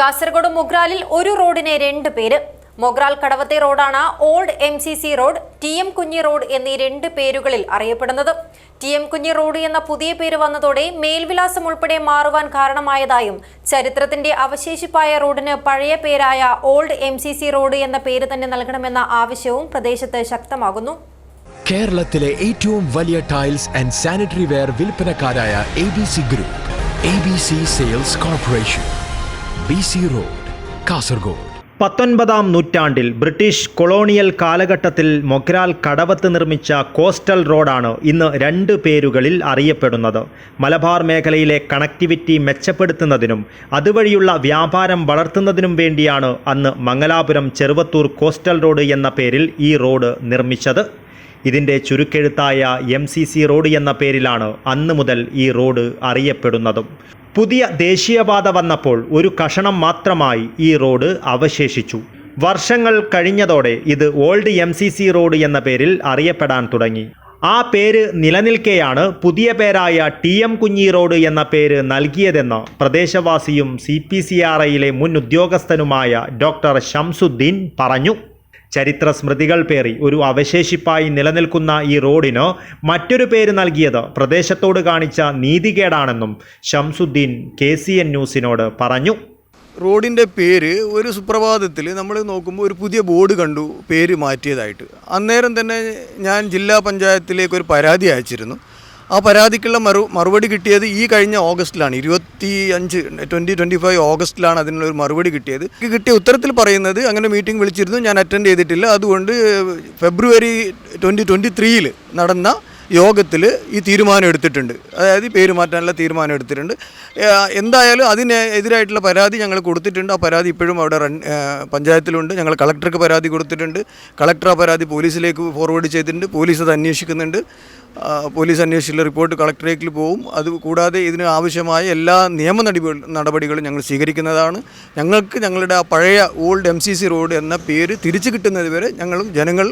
കാസർഗോഡ് മുഗ്രാലിൽ ഒരു റോഡിനെ രണ്ട് പേര്. മൊഗ്രാൽ കടവത്തെ റോഡാണ് old M C C road T M Kunhi road എന്നീ രണ്ട് പേരുകളിൽ അറിയപ്പെടുന്നത്. ടി എം കുഞ്ഞി റോഡ് എന്ന പുതിയ പേര് വന്നതോടെ മേൽവിലാസം ഉൾപ്പെടെ മാറുവാൻ കാരണമായതായും ചരിത്രത്തിന്റെ അവശേഷിപ്പായ റോഡിന് പഴയ പേരായ old M C C road എന്ന പേര് തന്നെ നൽകണമെന്ന ആവശ്യവും പ്രദേശത്ത് ശക്തമാകുന്നു. കേരളത്തിലെ ഏറ്റവും വലിയ tiles and sanitary ware വിൽപ്പനക്കാരായ A B C group A B C sales corporation road Kasaragod പത്തൊൻപതാം നൂറ്റാണ്ടിൽ ബ്രിട്ടീഷ് കൊളോണിയൽ കാലഘട്ടത്തിൽ മൊഗ്രാൽ കടവത്ത് നിർമ്മിച്ച കോസ്റ്റൽ റോഡാണ് ഇന്ന് രണ്ട് പേരുകളിൽ അറിയപ്പെടുന്നത്. മലബാർ മേഖലയിലെ കണക്ടിവിറ്റി മെച്ചപ്പെടുത്തുന്നതിനും അതുവഴിയുള്ള വ്യാപാരം വളർത്തുന്നതിനും വേണ്ടിയാണ് അന്ന് മംഗലാപുരം ചെറുവത്തൂർ കോസ്റ്റൽ റോഡ് എന്ന പേരിൽ ഈ റോഡ് നിർമ്മിച്ചത്. ഇതിന്റെ ചുരുക്കെഴുത്തായ എം സി സി റോഡ് എന്ന പേരിലാണ് അന്ന് മുതൽ ഈ റോഡ് അറിയപ്പെടുന്നതും. പുതിയ ദേശീയപാത വന്നപ്പോൾ ഒരു കഷണം മാത്രമായി ഈ റോഡ് അവശേഷിച്ചു. വർഷങ്ങൾ കഴിഞ്ഞതോടെ ഇത് old M C C road എന്ന പേരിൽ അറിയപ്പെടാൻ തുടങ്ങി. ആ പേര് നിലനിൽക്കെയാണ് പുതിയ പേരായ ടി എം കുഞ്ഞി റോഡ് എന്ന പേര് നൽകിയതെന്ന് പ്രദേശവാസിയും സി പി സി ആർ ഐയിലെ മുൻ ഉദ്യോഗസ്ഥനുമായ ഡോക്ടർ ഷംസുദ്ദീൻ പറഞ്ഞു. ചരിത്ര സ്മൃതികൾ പേറി ഒരു അവശേഷിപ്പായി നിലനിൽക്കുന്ന ഈ റോഡിന് മറ്റൊരു പേര് നൽകിയത് പ്രദേശത്തോട് കാണിച്ച നീതികേടാണെന്നും ഷംസുദ്ദീൻ കെ സി എൻ ന്യൂസിനോട് പറഞ്ഞു. റോഡിന്റെ പേര് ഒരു സുപ്രഭാതത്തിൽ നമ്മൾ നോക്കുമ്പോൾ ഒരു പുതിയ ബോർഡ് കണ്ടു പേര് മാറ്റിയതായിട്ട്. അന്നേരം തന്നെ ഞാൻ ജില്ലാ പഞ്ചായത്തിലേക്ക് ഒരു പരാതി അയച്ചിരുന്നു. ആ പരാതിക്കുള്ള മറു മറുപടി കിട്ടിയത് ഈ കഴിഞ്ഞ ഓഗസ്റ്റിലാണ്. ഇരുപത്തി അഞ്ച് ട്വന്റി ട്വന്റി ഫൈവ് ഓഗസ്റ്റിലാണ് അതിനുള്ള ഒരു മറുപടി കിട്ടിയത്. കിട്ടിയ ഉത്തരത്തിൽ പറയുന്നത് അങ്ങനെ മീറ്റിംഗ് വിളിച്ചിരുന്നു ഞാൻ അറ്റൻഡ് ചെയ്തിട്ടില്ല. അതുകൊണ്ട് ഫെബ്രുവരി ട്വന്റി ട്വന്റി ത്രീയിൽ നടന്ന യോഗത്തിൽ ഈ തീരുമാനം എടുത്തിട്ടുണ്ട്. അതായത് പേര് മാറ്റാനുള്ള തീരുമാനം എടുത്തിട്ടുണ്ട്. എന്തായാലും അതിന് എതിരായിട്ടുള്ള പരാതി ഞങ്ങൾ കൊടുത്തിട്ടുണ്ട്. ആ പരാതി ഇപ്പോഴും അവിടെ റൺ പഞ്ചായത്തിലുണ്ട്. ഞങ്ങൾ കളക്ടർക്ക് പരാതി കൊടുത്തിട്ടുണ്ട്. കളക്ടർ ആ പരാതി പോലീസിലേക്ക് ഫോർവേഡ് ചെയ്തിട്ടുണ്ട്. പോലീസ് അത് അന്വേഷിക്കുന്നുണ്ട്. പോലീസ് അന്വേഷിച്ചുള്ള റിപ്പോർട്ട് കളക്ടറേറ്റിൽ പോവും അത് കൂടാതെ ഇതിന് ആവശ്യമായ എല്ലാ നിയമ നടപടി നടപടികളും ഞങ്ങൾ സ്വീകരിക്കുന്നതാണ്. ഞങ്ങൾക്ക് ഞങ്ങളുടെ ആ പഴയ old M C C road എന്ന പേര് തിരിച്ചു കിട്ടുന്നത് വരെ ഞങ്ങളും ജനങ്ങൾ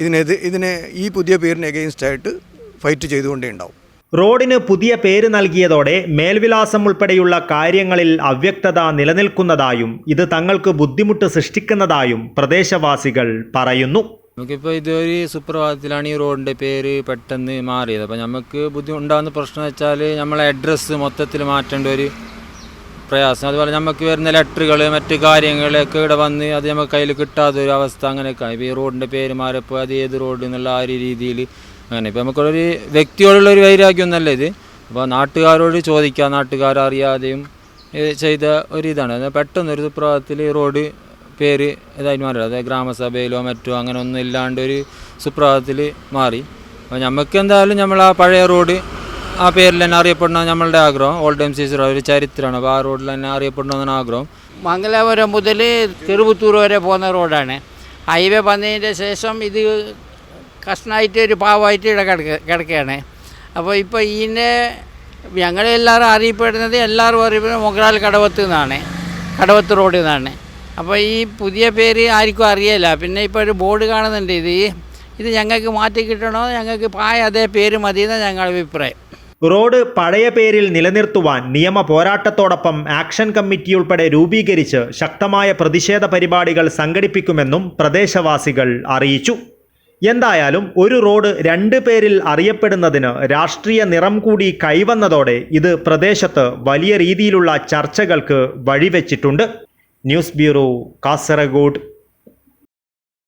ഇതിനെതിരെ ഇതിനെ ഈ പുതിയ പേരിന് എഗെയിൻസ്റ്റ് ആയിട്ട് ഫൈറ്റ് ചെയ്തുകൊണ്ടേ ഉണ്ടാവും. റോഡിന് പുതിയ പേര് നൽകിയതോടെ മേൽവിലാസം ഉൾപ്പെടെയുള്ള കാര്യങ്ങളിൽ അവ്യക്തത നിലനിൽക്കുന്നതായും ഇത് തങ്ങൾക്ക് ബുദ്ധിമുട്ട് സൃഷ്ടിക്കുന്നതായും പ്രദേശവാസികൾ പറയുന്നു. നമുക്കിപ്പോൾ ഇതൊരു സുപ്രഭാതത്തിലാണ് ഈ റോഡിന്റെ പേര് പെട്ടെന്ന് മാറിയത്. അപ്പോൾ നമുക്ക് ബുദ്ധിമുട്ടാകുന്ന പ്രശ്നം വെച്ചാൽ നമ്മളെ അഡ്രസ്സ് മൊത്തത്തിൽ മാറ്റേണ്ട ഒരു പ്രയാസം. അതുപോലെ നമുക്ക് വരുന്ന ലെറ്ററുകൾ മറ്റു കാര്യങ്ങളൊക്കെ ഇവിടെ വന്ന് അത് നമുക്ക് കയ്യിൽ കിട്ടാത്ത ഒരു അവസ്ഥ അങ്ങനെയൊക്കെ. ഇപ്പോൾ ഈ റോഡിന്റെ പേര് മാറിയപ്പോൾ അത് ഏത് റോഡ് എന്നുള്ള ആ ഒരു രീതിയിൽ അങ്ങനെ. ഇപ്പോൾ നമുക്കൊരു വ്യക്തിയോടുള്ള ഒരു വൈരാഗ്യമൊന്നല്ല ഇത്. അപ്പോൾ നാട്ടുകാരോട് ചോദിക്കുക നാട്ടുകാരറിയാതെയും ചെയ്ത ഒരു ഇതാണ് പെട്ടെന്ന് ഒരു സുപ്രഭാതത്തിൽ റോഡ് പേര് ഇതായി മാറി. അതായത് ഗ്രാമസഭയിലോ മറ്റോ അങ്ങനെ ഒന്നും ഇല്ലാണ്ട് ഒരു സുപ്രഭാതത്തിൽ മാറി. അപ്പോൾ നമുക്ക് എന്തായാലും നമ്മൾ ആ പഴയ റോഡ് ആ പേരിൽ തന്നെ അറിയപ്പെടണം നമ്മളുടെ ആഗ്രഹം. ഓൾഡ് എം സി സി ഒരു ചരിത്രമാണ്. അപ്പോൾ ആ റോഡിൽ തന്നെ അറിയപ്പെടണമെന്നാണ് ആഗ്രഹം. മംഗലാപുരം മുതൽ തിരുവുത്തൂർ വരെ പോകുന്ന റോഡാണ്. ഹൈവേ വന്നതിന്റെ ശേഷം ഇത് കഷ്ണമായിട്ട് ഒരു പാവമായിട്ട് ഇവിടെ കിടക്ക കിടക്കുകയാണ് അപ്പോൾ ഇപ്പോൾ ഇതിനെ ഞങ്ങളെല്ലാവരും അറിയപ്പെടുന്നത് എല്ലാവരും അറിയപ്പെടുന്നത് മൊഗ്രാൽ കടവത്ത് നിന്നാണ് കടവത്ത് റോഡിൽ നിന്നാണ് അപ്പോൾ ഈ പുതിയ പേര് ആർക്കും അറിയില്ല. പിന്നെ ഇപ്പോൾ ഒരു ബോർഡ് കാണുന്നുണ്ട് ഇത്. ഇത് ഞങ്ങൾക്ക് മാറ്റി കിട്ടണോ? ഞങ്ങൾക്ക് പായ അതേ പേര് മതി എന്നാണ് ഞങ്ങളുടെ അഭിപ്രായം. റോഡ് പഴയ പേരിൽ നിലനിർത്തുവാൻ നിയമ പോരാട്ടത്തോടൊപ്പം ആക്ഷൻ കമ്മിറ്റി ഉൾപ്പെടെ രൂപീകരിച്ച് ശക്തമായ പ്രതിഷേധ പരിപാടികൾ സംഘടിപ്പിക്കുമെന്നും പ്രദേശവാസികൾ അറിയിച്ചു. എന്തായാലും ഒരു റോഡ് രണ്ട് പേരിൽ അറിയപ്പെടുന്നതിന് രാഷ്ട്രീയ നിറം കൂടി കൈവന്നതോടെ ഇത് പ്രദേശത്ത് വലിയ രീതിയിലുള്ള ചർച്ചകൾക്ക് വഴിവെച്ചിട്ടുണ്ട്. News bureau Kasaragod.